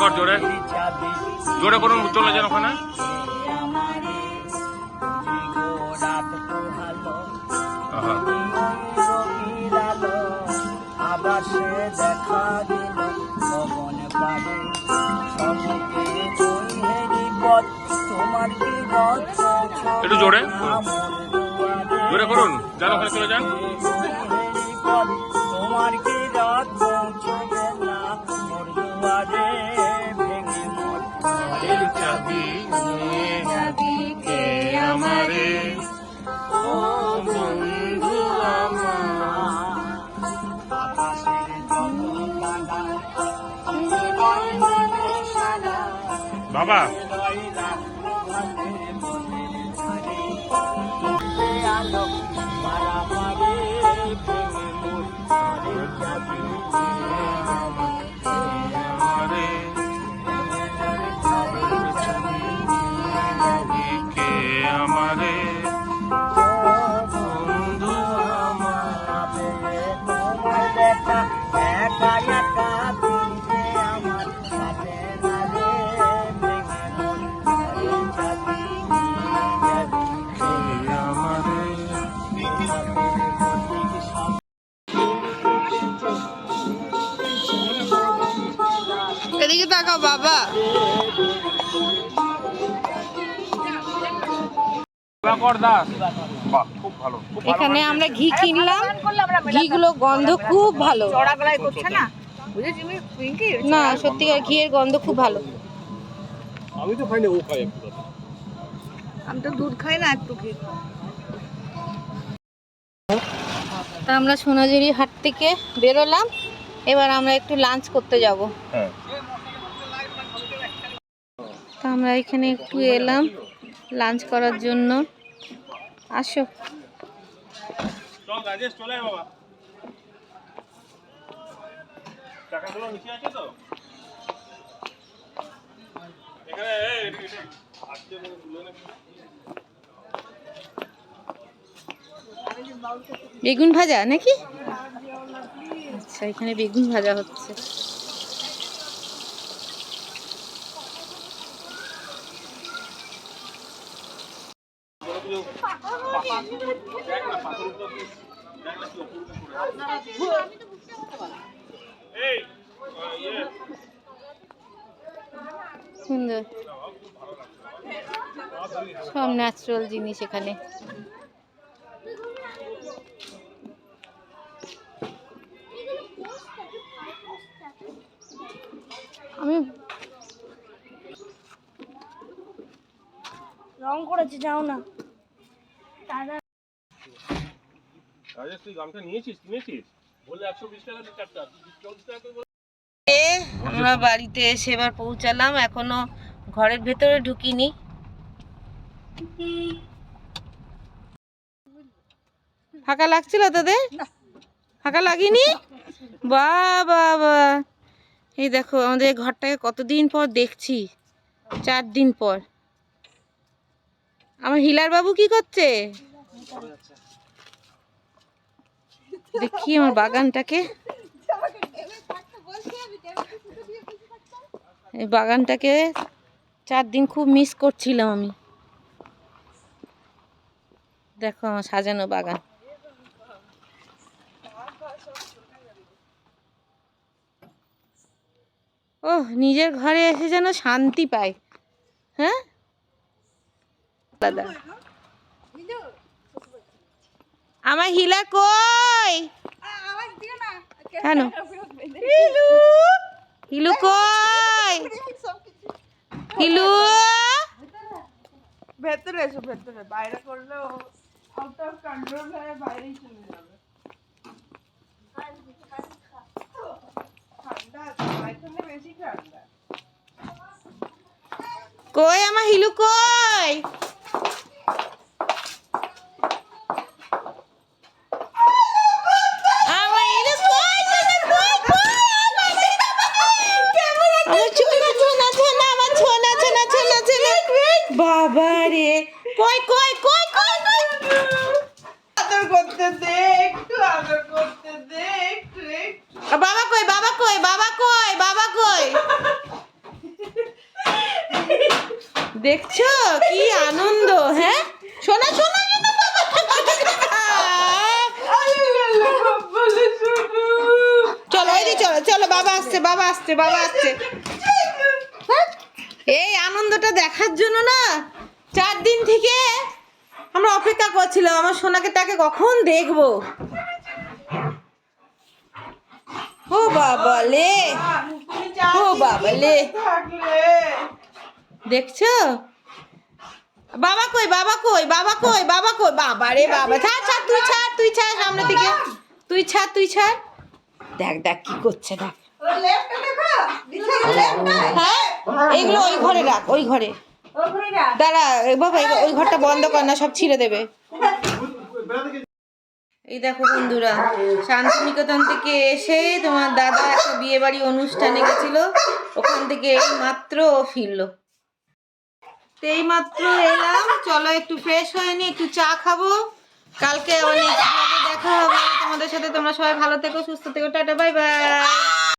কর জোরে। জোরে করুন, চলে যান ওখানে। একটু জোরে। জোরে করুন, যান ওখানে, চলে যান। বাবা আলো বাবা। দিবাকর দাস বাহ খুব ভালো। খুব ভালো এখানে আমরা ঘি কিনলাম। ঘিগুলো গন্ধ খুব ভালো। চড়া গলায় করছে না? সত্যিকার ঘিয়ের গন্ধ খুব ভালো। আমি তো খাইনি ও খাই আমি তো দুধ খাই না একটু আমরা সোনাঝুরি হাট থেকে বেরোলাম। এবার আমরা একটু লাঞ্চ করতে যাব। হ্যাঁ। তা আমরা এখানে একটু এলাম লাঞ্চ করার জন্য। আসো। বেগুন ভাজা নাকি? আচ্ছা এখানে বেগুন ভাজা হচ্ছে। সুন্দর। সব ন্যাচারাল জিনিস এখানে। আমি রং করেছি যাও না। রাজেশ তুই গামটা নিয়েছিস? কিনেছিস? বললে একশো বিশ টাকা দিয়ে চারটা। চল্লিশ টাকা করে আমরা বাড়িতে এসে এবার পৌঁছালাম এখনও ঘরের ভেতরে ঢুকিনি। ফাঁকা লাগছিল তোদের? ফাঁকা লাগেনি? বা বা বা এই দেখো আমাদের ঘরটাকে কতদিন পর দেখছি। চার দিন পর। আমার হিলার বাবু কি করছে? দেখি আমার বাগানটাকে। এই বাগানটাকে চার দিন খুব মিস করছিলাম আমি। দেখো আমার সাজানো বাগান। ওহ, নিজের ঘরে এসে যেন শান্তি পায়। হ্যাঁ? দাদা। আমার হিলা কই? কেন? হিলু? হিলু কই? হিলু? ভেতরে এসো ভেতরে। বাইরে করলেও আউট অফ কন্ট্রোল হয়ে বাইরেই চলে যাবে। কই আমার হিলু কই আমার হিলু কই সোনা, কই, কই? আমার ছোনা, ছোনা, ছোনা, আমার ছোনা, ছোনা, ছোনা, ছোনা। বাবা রে কই কই কই কই কই? আদর করতে দে একটু আদর করতে দে একটু বাবা কই বাবা কই বাবা কই বাবা কই? দেখছ কি আনন্দ হ্যাঁ? শোনা শোনা চলো এই চলো চলো বাবা আসছে বাবা আসছে বাবা আসছে? এই আনন্দটা দেখার জন্য না চার দিন থেকে আমরা অপেক্ষা করছিলাম আমার সোনাকে তাকে কখন দেখব? ও বাবা লে ও বাবা লে। দেখছ? বাবা কই বাবা কই বাবা কই বাবা কই বাবা রে বাবা। ছাড় ছাড় তুই ছাড় তুই ছাড় সামনে থেকে তুই ছাড় তুই ছাড়। দেখ দেখ কি করছে দেখ। হ্যাঁ এগুলো ওই ঘরে রাখ ওই ঘরে। দাঁড়া বাবা ওই ঘরটা বন্ধ কর না, সব ছিঁড়ে দেবে। এই দেখো বন্ধুরা, শান্তিনিকেতন থেকে এসে তোমার দাদা একটা বিয়ে বাড়ি অনুষ্ঠানে গেছিল, ওখান থেকে এই মাত্র ফিরলো। তো এই মাত্র এলাম, চলো একটু ফ্রেশ হয়ে নি একটু চা খাব। কালকে অনেক দেখা হবে। তোমাদের সাথে তোমরা সবাই ভালো থেকো, সুস্থ থেকো, টাটা বাই বাই